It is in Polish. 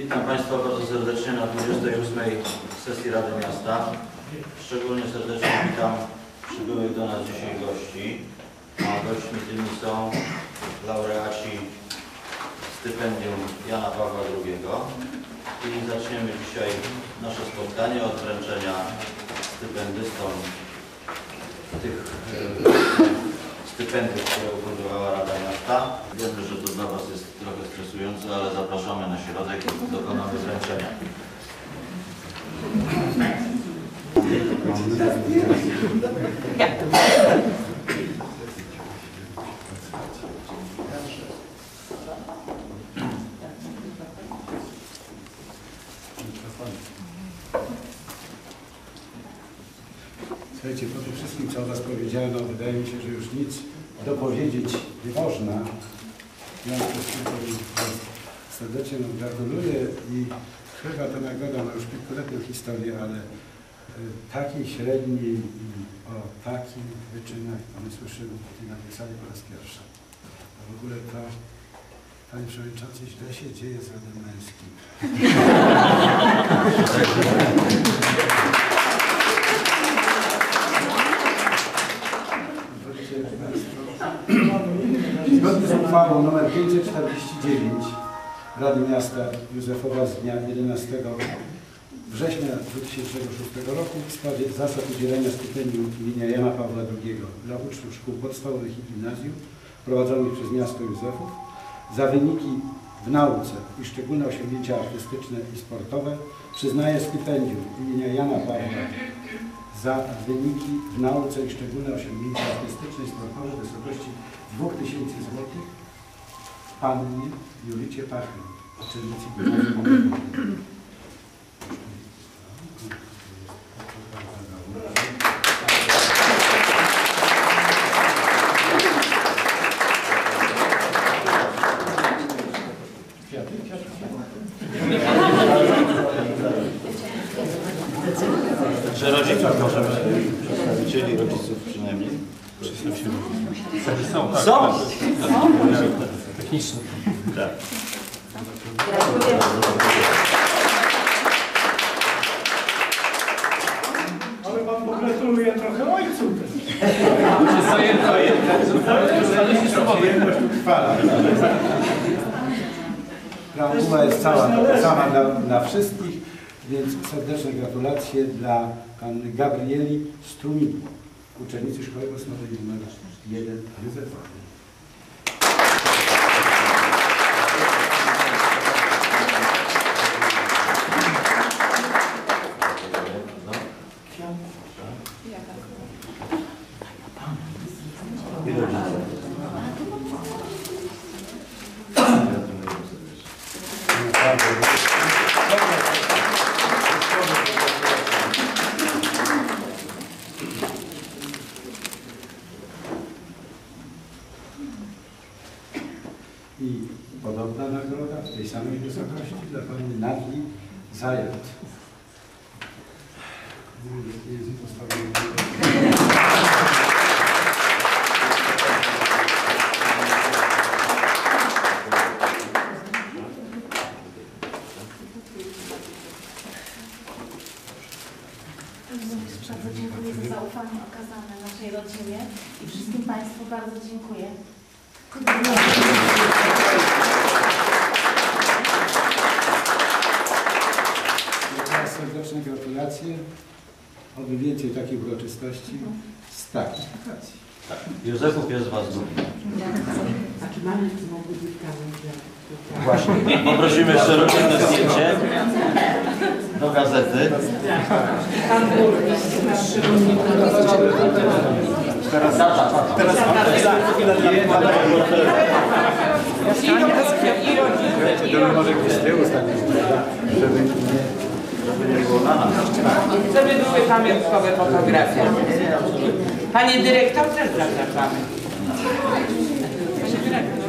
Witam Państwa bardzo serdecznie na 28. sesji Rady Miasta. Szczególnie serdecznie witam przybyłych do nas dzisiaj gości. A gośćmi tymi są laureaci stypendium Jana Pawła II. I zaczniemy dzisiaj nasze spotkanie od wręczenia stypendystom tych e, stypendiów, które ufundowała Rada Miasta. Wiemy, że to dla Was jest trochę stresujące, ale zapraszamy na środek i dokonamy wręczenia. Słuchajcie, po tym wszystkim, co o Was powiedziano, wydaje mi się, że już nic dopowiedzieć nie można. W związku z tym serdecznie no, gratuluję i chyba ta nagroda ma już kilkuletnią historię, ale y, takiej średniej o takich wyczynach no, my słyszymy tutaj na tej sali po raz pierwszy. A w ogóle to, Panie Przewodniczący, źle się dzieje z Radem Męskim. Zgodnie z uchwałą nr 549 Rady Miasta Józefowa z dnia 11 września 2006 roku w sprawie zasad udzielenia stypendium imienia Jana Pawła II dla uczniów szkół podstawowych i gimnazjów prowadzonych przez miasto Józefów za wyniki w nauce i szczególne osiągnięcia artystyczne i sportowe przyznaje stypendium imienia Jana Pawła za wyniki w nauce i szczególne osiągnięcia artystyczne i sportowe w wysokości 2000 zł pannie Julicie Pachy, uczennicy gimnazjum Że rodziców możemy, przedstawicieli rodziców przynajmniej. Są, tak. Są! Techniczne. Tak. Ale pan pogratuluje trochę ojcu też. Jest zajęte, zależy słowowy. Chwala. Preambuła jest cała, sama dla, dla wszystkich, więc serdeczne gratulacje dla panny Gabrieli Strumik, uczennicy Szkoły Podstawowej nr 1 Józefowej. I rodziców. Naprawdę. I podobna nagroda w tej samej wysokości dla język postawiony. Bardzo dziękuję za zaufanie okazane naszej rodzinie i wszystkim Państwu bardzo dziękuję. Jeszcze raz serdeczne gratulacje. Oby takich uroczystości z takich okazji. Józefów jest z Was dumny. A czy mamy tu mogły być kamy? Właśnie. Poprosimy jeszcze rodzinne zdjęcie do gazety. Pan burmistrz, Teraz Teraz Wiecie, to może gdzieś z tyłu stanie, żeby nie, żeby nie było na nas. Żeby były pamiątkowe fotografie. Panie dyrektor też zapraszamy. Panie dyrektor.